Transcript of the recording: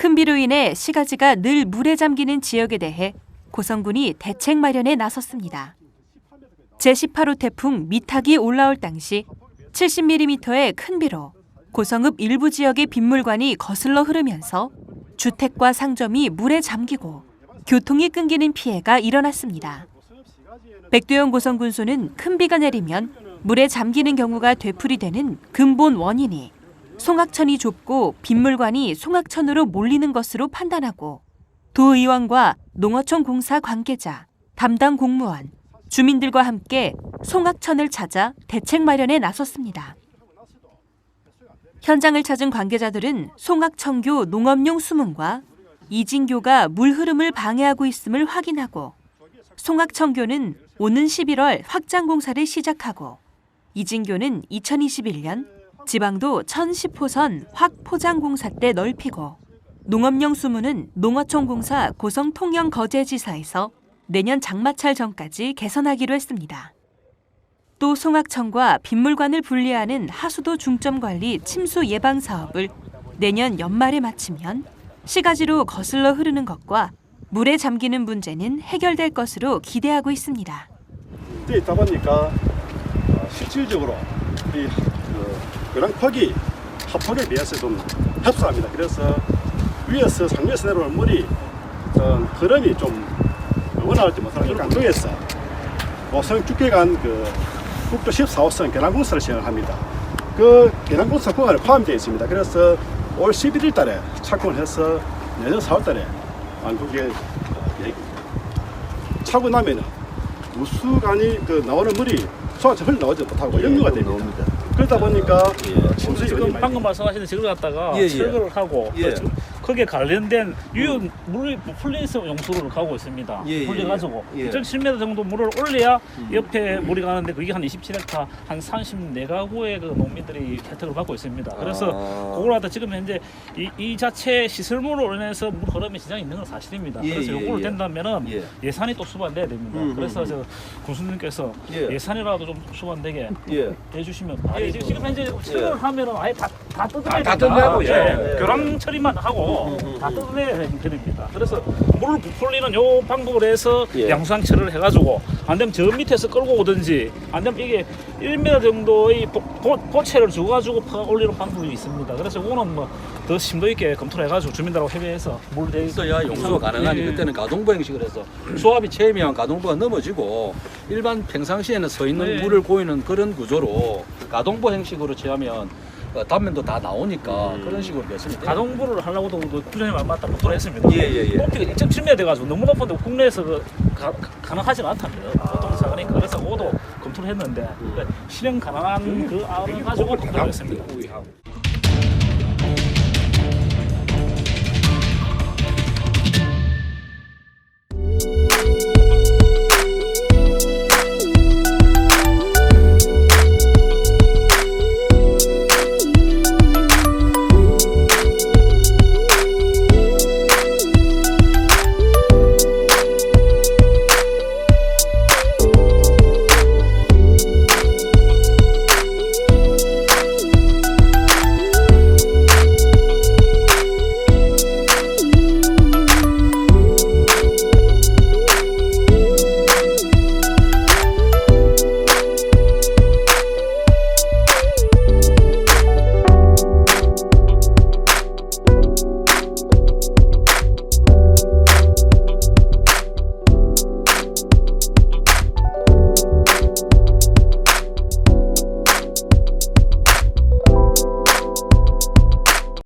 큰 비로 인해 시가지가 늘 물에 잠기는 지역에 대해 고성군이 대책 마련에 나섰습니다. 제18호 태풍 미탁이 올라올 당시 70mm의 큰 비로 고성읍 일부 지역의 빗물관이 거슬러 흐르면서 주택과 상점이 물에 잠기고 교통이 끊기는 피해가 일어났습니다. 백두영 고성군수는 큰 비가 내리면 물에 잠기는 경우가 되풀이되는 근본 원인이 송악천이 좁고 빗물관이 송악천으로 몰리는 것으로 판단하고 도의원과 농어촌 공사 관계자, 담당 공무원, 주민들과 함께 송악천을 찾아 대책 마련에 나섰습니다. 현장을 찾은 관계자들은 송악천교 농업용 수문과 이진교가 물 흐름을 방해하고 있음을 확인하고 송악천교는 오는 11월 확장 공사를 시작하고 이진교는 2021년 지방도 1010호선 확 포장 공사 때 넓히고 농업용 수문은 농어촌 공사 고성 통영 거제지사에서 내년 장마철 전까지 개선하기로 했습니다. 또 송악천과 빗물관을 분리하는 하수도 중점 관리 침수 예방 사업을 내년 연말에 마치면 시가지로 거슬러 흐르는 것과 물에 잠기는 문제는 해결될 것으로 기대하고 있습니다. 돼 있다 보니까 어, 실질적으로 이 그, 그랑팍이 하폭에 비해서 좀 협소합니다. 그래서 위에서 상류에서 내려오는 물이 좀 흐름이 좀 원활하지 못하는 강도에서 고성 죽게간 그 국도 14호선 계란공사를 시행합니다. 그 계란공사 구간에 포함되어 있습니다. 그래서 올 11일 달에 착공을 해서 내년 4월 달에 어, 계획입니다. 차고 나면은 우수간이 그 나오는 물이 소화차 흘러나오지 못하고 역류가 됩니다. 그러다 보니까 예. 침수이 지금 방금 말씀하신 저걸 갖다가 예, 예. 철거를 하고 예. 그 거기에 관련된 유효 물이 플레이스 용수를 가고 있습니다. 예, 예, 불려가지고 예. 2.7m 정도 물을 올려야 옆에 물이 가는데 그게 한 27헥타 한 34가구의 그 농민들이 혜택을 받고 있습니다. 그래서 아. 그걸 갖다 지금 현재 이, 이 자체 시설물로 인해서 물 흐름에 지장이 있는 건 사실입니다. 예, 그래서 예, 요거를 예. 된다면은 예. 예산이 또 수반돼야 됩니다. 음, 그래서 음, 저 군수님께서 예. 예. 산이라도좀 수반되게 예. 해주시면 예, 지금, 현재 철거를 하면은 아예 다, 다 뜯어내야 다 됩니다. 뜯어내고, 예. 예. 예. 교랑 처리만 하고 다 뜯어내야 되니다 그래서 물을 부풀리는 요 방법을 해서 예. 양수상 처리를 해가지고 안 되면 저 밑에서 끌고 오든지 안 되면 이게 1m 정도의 보, 보, 보채를 줘가지고 파가 올리는 방법이 있습니다. 그래서 이거는 뭐더 심도 있게 검토를 해가지고 주민들하고 협의해서 물 대. 있어야 용수가 가능하니 예. 그때는 가동부 형식을 해서 수압이 체험이면 가동부가 넘어지고 일반 평상시에는 서 있는 네. 물을 고이는 그런 구조로 가동부 형식으로 체하면 어, 단면도 다 나오니까 그런 식으로 됐습니 가동부를 하려고도 그 부장님 안 맞다 검토를 했습니다. 예, 예, 예. 높이가 2.7m 돼가지고 너무 높은데 국내에서 그 가, 가능하지는 않답니다. 보통 작으니까 그래서 그것도 검토를 했는데 실행 가능한 그 안을 가지고 검토를 했습니다.